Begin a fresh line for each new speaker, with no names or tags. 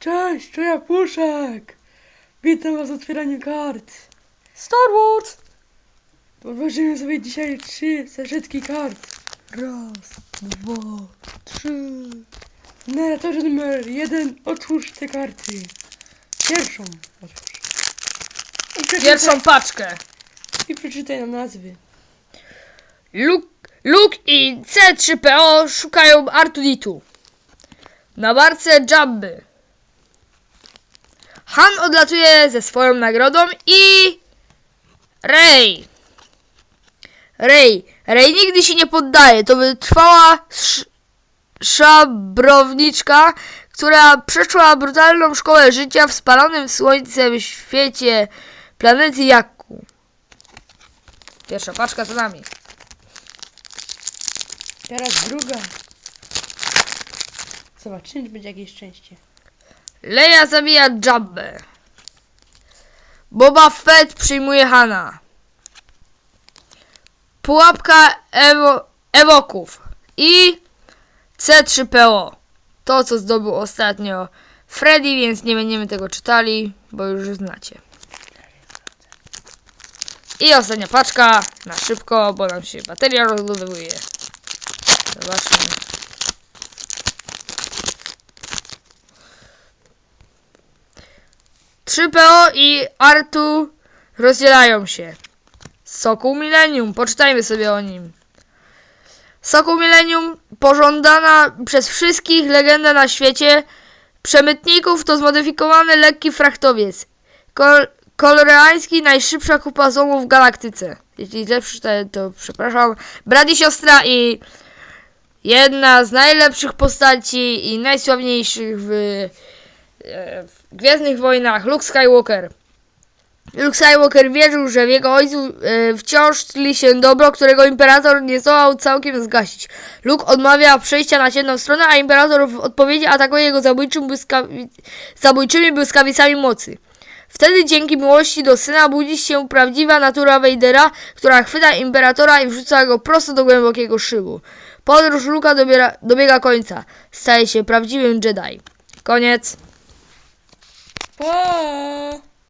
Cześć, to ja Puszek! Witam was w otwieraniu kart. Star Wars! Odważymy sobie dzisiaj trzy zażytki kart. Raz, dwa, trzy. Narratorze numer jeden, otwórz te karty. Pierwszą otwórz. I przeczytaj,
Pierwszą paczkę.
I przeczytaj nam nazwy.
Luke, Luke i C3PO szukają Artuditu. Na barce Jabby. Han odlatuje ze swoją nagrodą i... Rey. Rey. Rey nigdy się nie poddaje. To wytrwała sz... szabrowniczka, która przeszła brutalną szkołę życia w spalonym słońcem świecie planety Jakku. Pierwsza paczka za nami.
Teraz druga. Zobaczymy, czy będzie jakieś szczęście.
Leia zabija Jabbę. Boba Fett przyjmuje Hana. Pułapka ewo Ewoków. I C3PO. To, co zdobył ostatnio Freddy, więc nie będziemy tego czytali, bo już znacie. I ostatnia paczka, na szybko, bo nam się bateria rozładowuje. Zobaczmy. Trzy PO i Artu rozdzielają się. Sokół Millennium, poczytajmy sobie o nim. Sokół Millennium, pożądana przez wszystkich legenda na świecie przemytników, to zmodyfikowany lekki frachtowiec. Kol koloreański, najszybsza kupa złomów w galaktyce. Jeśli źle przeczytałem, to przepraszam. Brat i siostra i jedna z najlepszych postaci i najsławniejszych w w Gwiezdnych Wojnach Luke Skywalker. Luke Skywalker wierzył, że w jego ojcu e, wciąż tli się dobro, którego imperator nie zdołał całkiem zgasić. Luke odmawia przejścia na ciemną stronę, a imperator w odpowiedzi atakuje jego zabójczym błyskawi- zabójczymi błyskawicami mocy. Wtedy dzięki miłości do syna budzi się prawdziwa natura Vadera, która chwyta imperatora i wrzuca go prosto do głębokiego szybu. Podróż Luka dobiega końca. Staje się prawdziwym Jedi. Koniec.
へ。